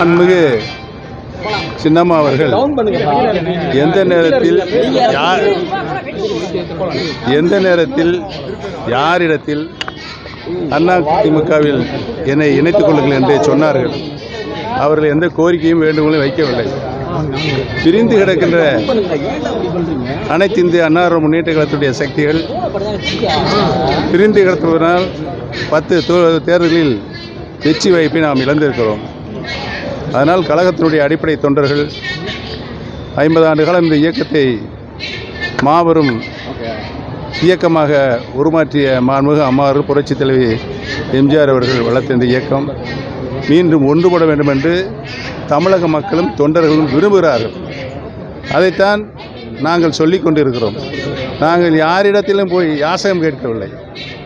அன்பு சின்னம்மா அவர்கள் எந்த நேரத்தில் யார் எந்த நேரத்தில் யாரிடத்தில் அண்ணா திமுகவில் என்னை இணைத்துக் கொள்ளுங்கள் என்று சொன்னார்கள். அவர்கள் எந்த கோரிக்கையும் வேண்டுகோளும் வைக்கவில்லை. பிரிந்து கிடக்கின்ற அனைத்து இந்திய அன்னார முன்னேற்ற கழகத்துடைய சக்திகள் பிரிந்து கிடத்துவதனால் பத்து தேர்தலில் வெற்றி வாய்ப்பை நாம் இழந்திருக்கிறோம். அதனால் கழகத்தினுடைய அடிப்படை தொண்டர்கள் ஐம்பது ஆண்டு காலம் இந்த இயக்கத்தை மாபெரும் இயக்கமாக உருமாற்றிய மாண்புமிகு அம்மாறு புரட்சித் தலைவி எம்ஜிஆர் அவர்கள் வளர்த்த இந்த இயக்கம். மீண்டும் ஒன்றுபட வேண்டும் என்று தமிழக மக்களும் தொண்டர்களும் விரும்புகிறார்கள். அதைத்தான் நாங்கள் சொல்லி கொண்டிருக்கிறோம். நாங்கள் யாரிடத்திலும் போய் யாசகம் கேட்கவில்லை.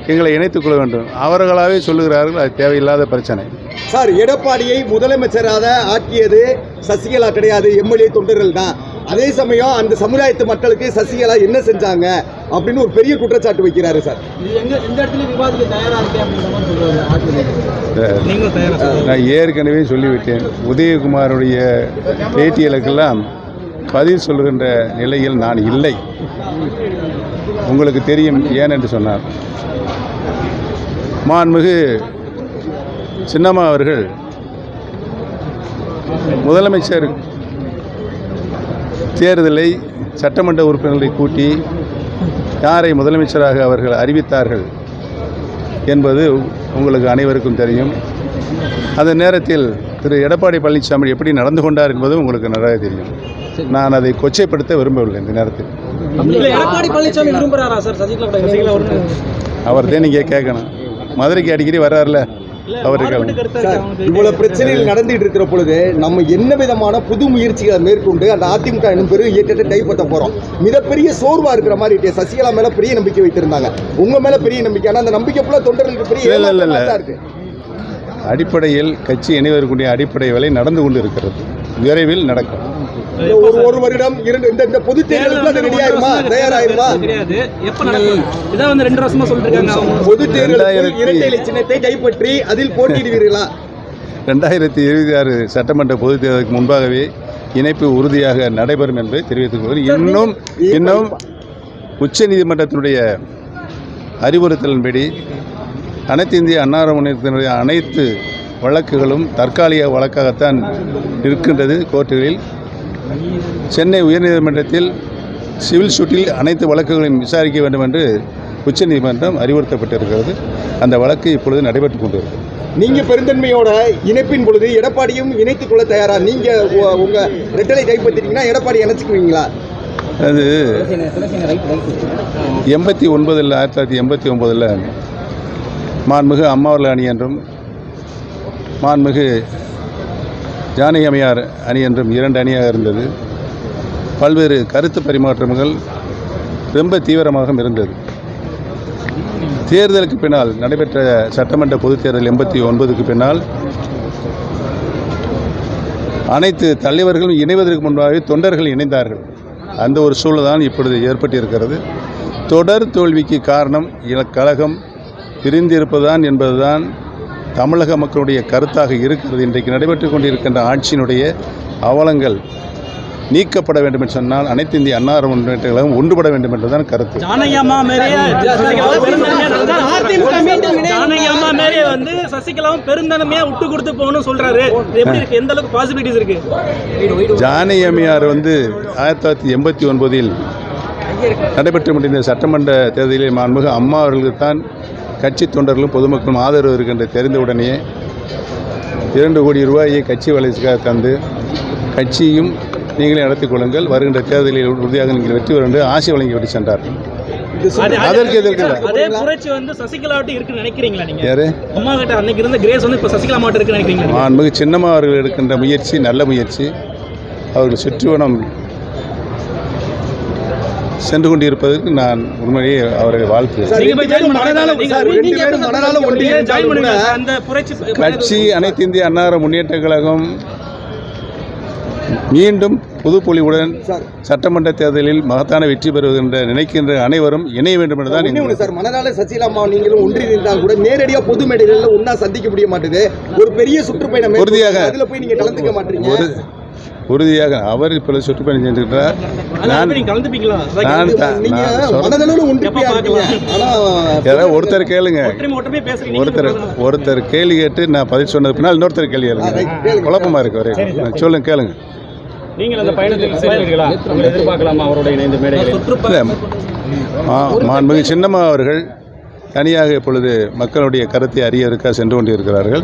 எங்களை இணைத்துக் கொள்ள வேண்டும். அவர்களாகவே சொல்லுகிறார்கள் அது தேவையில்லாத பிரச்சனை. சார் எடப்பாடியை முதலமைச்சராக ஆக்கியது சசிகலா கிடையாது எம்எல்ஏ தொண்டர்கள் தான் அதே சமயம் அந்த சமுதாயத்து மக்களுக்கு சசிகலா என்ன செஞ்சாங்க அப்படின்னு ஒரு பெரிய குற்றச்சாட்டு வைக்கிறாரு சார். நான் ஏற்கனவே சொல்லிவிட்டேன். உதயகுமாருடைய பேட்டியலுக்கெல்லாம் பதில் சொல்கின்ற நிலையில் நான் இல்லை. உங்களுக்கு தெரியும் ஏன் என்று சொன்னார் மாண்புமிகு சின்னம்மா அவர்கள் முதலமைச்சர் தேர்தலை சட்டமன்ற உறுப்பினர்களை கூட்டி யாரை முதலமைச்சராக அவர்கள் அறிவித்தார்கள் என்பது உங்களுக்கு அனைவருக்கும் தெரியும். அந்த நேரத்தில் திரு. எடப்பாடி பழனிசாமி எப்படி நடந்து கொண்டார் என்பதும் உங்களுக்கு நன்றாக தெரியும். நான் அதை கொச்சைப்படுத்த விரும்பவில்லை இந்த நேரத்தில். இல்ல எடப்பாடி பழனிசாமி விரும்புறாரா சார்? சசிகலா கூட சசிகலா அவர் தான் நீங்கள் கேட்கணும். மதுரைக்கு அடிக்கடி வர்றாருல அவருக்கு சார் இவ்வளவு பிரச்சனைகள் நடந்துட்டு இருக்கிற பொழுது நம்ம என்ன விதமான புது முயற்சிகளை மேற்கொண்டு அந்த அதிமுக என்னும் பெரும் இயக்கத்தை கைப்பற்ற போறோம்? மிகப்பெரிய சோர்வா இருக்கிற மாதிரி. சசிகலா மேல பெரிய நம்பிக்கை வைத்திருந்தாங்க. உங்க மேல பெரிய நம்பிக்கை ஆனா அந்த நம்பிக்கை ஃபுல்லா தொண்டர்களுக்கு பெரிய இருக்கு. அடிப்படையில் கட்சி இணைவதற்குரிய அடிப்படை வேலை நடந்து கொண்டு இருக்கிறது. விரைவில் நடக்கும். ஒரு ஒரு வருடம் இரண்டு இந்த இந்த பொது தேர்தலுக்கு அது ரெடி ஆயிருமா? தயாராயிருமா கிடையாது எப்ப நடக்கும் இதான் வந்து ரெண்டு வருஷமா சொல்லிட்டு இருக்காங்க பொது ரெண்டாயிரத்தி- இரட்டை இலை சின்னத்தை கைப்பற்றி அதில் போட்டியிடுவீர்களா? ரெண்டாயிரத்தி இருபத்தி ஆறு சட்டமன்ற பொதுத் தேர்தலுக்கு முன்பாகவே இணைப்பு உறுதியாக நடைபெறும் என்பதை தெரிவித்துக் கொள்கிறேன். இன்னும் இன்னும் உச்ச நீதிமன்றத்தினுடைய அறிவுறுத்தலின்படி அனைத்து இந்திய அன்னார முன்னேற்றத்தினுடைய அனைத்து வழக்குகளும் தற்காலிக வழக்காகத்தான் இருக்கின்றது கோர்ட்டுகளில். சென்னை உயர்நீதிமன்றத்தில் சிவில் சூட்டில் அனைத்து வழக்குகளையும் விசாரிக்க வேண்டும் என்று உச்சநீதிமன்றம் அறிவுறுத்தப்பட்டிருக்கிறது. அந்த வழக்கு இப்பொழுது நடைபெற்றுக் கொண்டிருக்கிறது. நீங்க பெருந்தன்மையோட இணைப்பின் பொழுது எடப்பாடியும் இணைத்துக் கொள்ள தயாரா? நீங்க உங்க ரெட்டலை கைப்பற்றிட்டீங்கன்னா எடப்பாடி இணைச்சுக்குவீங்களா? அது எண்பத்தி ஒன்பதில் ஆயிரத்தி தொள்ளாயிரத்தி எண்பத்தி ஒன்பதில் மாண்புமிகு அம்மாவர்கள் அணி என்றும் மாண்புமிகு ஜானகி அம்மையார் அணி என்றும் இரண்டு அணியாக இருந்தது. பல்வேறு கருத்து பரிமாற்றங்கள் ரொம்ப தீவிரமாக இருந்தது. தேர்தலுக்கு பின்னால் நடைபெற்ற சட்டமன்ற பொதுத் தேர்தல் எண்பத்தி ஒன்பதுக்கு பின்னால் அனைத்து தலைவர்களும் இணைவதற்கு முன்பாகவே தொண்டர்கள் இணைந்தார்கள். அந்த ஒரு சூழல் தான் இப்பொழுது ஏற்பட்டிருக்கிறது. தொடர் தோல்விக்கு காரணம் இல- கழகம் பிரிந்திருப்பதுதான் என்பதுதான் தமிழக மக்களுடைய கருத்தாக இருக்கிறது. இன்றைக்கு நடைபெற்று கொண்டிருக்கின்ற ஆட்சியினுடைய அவலங்கள் நீக்கப்பட வேண்டும் என்று சொன்னால் அனைத்து இந்திய அன்னார முன்னேற்ற கழகம் ஒன்றுபட வேண்டும் என்றுதான் கருத்து. வந்து சசிகலாவும் பெருந்தனமையா விட்டு கொடுத்து போகணும்னு சொல்றாரு. எந்த அளவுக்கு பாசிபிலிட்டிஸ் இருக்கு? ஜானகி அம்மையார் வந்து ஆயிரத்தி தொள்ளாயிரத்தி எண்பத்தி ஒன்பதில் நடைபெற்று முடிந்த சட்டமன்ற தேர்தலில் மாண்புமிகு அம்மா அவர்களுக்கு தான் கட்சி தொண்டர்களும் பொதுமக்களும் ஆதரவு இருக்கின்ற தெரிந்தவுடனே இரண்டு கோடி ரூபாயை கட்சி வளர்ச்சிக்காக தந்து கட்சியும் நீங்களே நடத்திக் கொள்ளுங்கள். வருகின்ற தேர்தலில் உறுதியாக நீங்கள் வெற்றி பெறும் என்று ஆசை வழங்கிவிட்டு சென்றார். அது- அதற்கு எதிர்க்கு இல்லை. அதே புரட்சி வந்து சசிகலா கிட்ட இருக்குன்னு நினைக்கிறீங்களா நீங்க? யாரு? அம்மா கிட்ட அன்னைக்கு இருந்த கிரேஸ் வந்து இப்ப சசிகலா மாட்ட இருக்குன்னு நினைக்கிறீங்களா மாண்புமிகு சின்னம்மா அவர்கள் எடுக்கின்ற முயற்சி நல்ல முயற்சி. அவர்கள் சுற்றுவனம் சென்று கொண்டிருப்பதற்கு நான் உண்மையிலேயே. கூட அந்த புரட்சி கட்சி அனைத்து இந்திய அன்னார முன்னேற்ற கழகம் மீண்டும் புதுப்பொலிவுடன் சட்டமன்ற தேர்தலில் மகத்தான வெற்றி பெறுகின்ற நினைக்கின்ற அனைவரும் இணைய வேண்டும் என்று தான் ஒண்ணே ஒண்ணு எங்கள் சார் மனதால சசிகலா அம்மா நீங்களும் ஒன்றிணைந்தால் கூட நேரடியா பொது மேடைகள்ல ஒன்னா சந்திக்க முடிய மாட்டேது. ஒரு பெரிய சுற்றுப்பயணம் உறுதியாக. அதுல போய் நீங்க கலந்துக்க மாட்டீங்க. உறுதியாக அவர் இப்போ சுற்றுப்பயணம் சென்றிருக்கிறார் அதனால நான் ஒருத்தர் கேளுங்க. ஒருத்தர் ஒருத்தர் கேள்வி கேட்டு நான் பதில் சொன்னது பின்னால் இன்னொருத்தர் கேள்வி. கேளுங்க. குழப்பமா இருக்கு ஒரே. சொல்லுங்க கேளுங்க. நீங்கள் அந்த பயணத்தில் சேர்வீர்களா உங்களை எதிர்பார்க்கலாமா அவரோட இணைந்து மேடைகளில்? மாண்புமிகு சின்னம்மா அவர்கள் தனியாக இப்பொழுது மக்களுடைய கருத்தை அறியறதுக்காக சென்று கொண்டிருக்கிறார்கள்.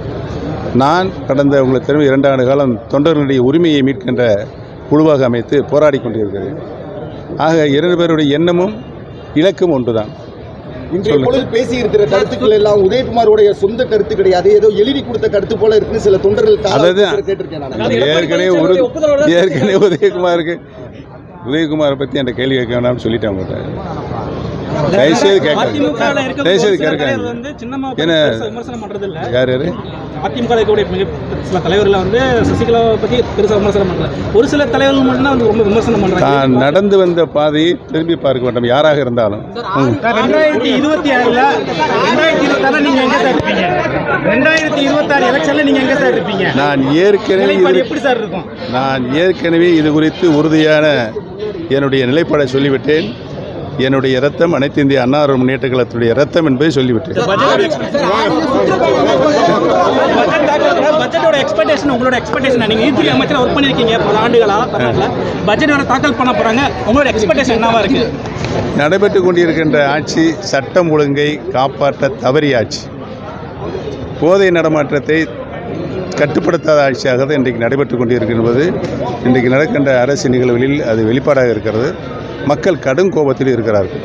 நான் கடந்த உங்களுக்கு தெரியும் இரண்டு ஆண்டு காலம் தொண்டர்களுடைய உரிமையை மீட்கின்ற குழுவாக அமைத்து போராடி கொண்டிருக்கிறேன் ஆக இரண்டு பேருடைய எண்ணமும் இலக்கும் ஒன்றுதான். இன்றைய பொழுது பேசி இருக்கிற கருத்துக்கள் எல்லாம் உதயகுமாரோடைய சொந்த கருத்து கிடையாது. ஏதோ எழுதி கொடுத்த கருத்து போல இருக்குன்னு சில தொண்டர்கள் அதாவது ஏற்கனவே ஒரு ஏற்கனவே உதயகுமாருக்கு உதயகுமாரை பற்றி என்கிட்ட கேள்வி கேட்க வேணாம்னு சொல்லிட்டேன் உங்கள்கிட்ட. தயவுசெய்து கேட்க அதிமுகவில் இருக்க தயவுசெய்து சில கேட்க தலைவர் வந்து சின்னம்மா பத்தி என்ன? பெருசா விமர்சனம் பண்றது இல்ல யார் யார்? அதிமுக இருக்கக்கூடிய மிக சில தலைவர்கள் வந்து சசிகலாவை பத்தி பெருசா விமர்சனம் பண்ணல ஒரு சில தலைவர்கள் மட்டும்தான் வந்து ரொம்ப விமர்சனம் பண்றாங்க. தான் நடந்து வந்த பாதையை திரும்பி பார்க்க வேண்டும். யாராக இருந்தாலும். ரெண்டாயிரத்தி இருபத்தி ஆறுல ரெண்டாயிரத்தி இருபத்தாறுல நீங்க எங்க சார் இருப்பீங்க? ரெண்டாயிரத்தி இருபத்தாறு எலெக்ஷன்ல நீங்க எங்க சார் இருப்பீங்க? நான் ஏற்கனவே எப்படி சார் இருக்கும்? நான் ஏற்கனவே இது குறித்து உறுதியான என்னுடைய நிலைப்பாடை சொல்லிவிட்டேன். என்னுடைய இரத்தம் அனைத்து இந்திய அண்ணா முன்னேற்ற கழகத்துடைய இரத்தம் என்பதை சொல்லிவிட்டேன். பட்ஜெட்டோட எக்ஸ்பெக்டேஷன் உங்களோட எக்ஸ்பெக்டேஷன் நீங்க அமைச்சர் ஒர்க் பண்ணிருக்கீங்க பல ஆண்டுகளா? தாக்கல் பண்ண போறாங்க. உங்களோட எக்ஸ்பெக்டேஷன் என்னவா இருக்கு? நடைபெற்று கொண்டிருக்கின்ற ஆட்சி சட்டம் ஒழுங்கை காப்பாற்ற தவறிய ஆட்சி போதை நடமாட்டத்தை கட்டுப்படுத்தாத ஆட்சியாக தான் இன்றைக்கு நடைபெற்று கொண்டிருக்கின்றது. இன்றைக்கு நடக்கின்ற அரசு நிகழ்வுகளில் அது வெளிப்பாடாக இருக்கிறது. மக்கள் கடும் கோபத்தில் இருக்கிறார்கள்.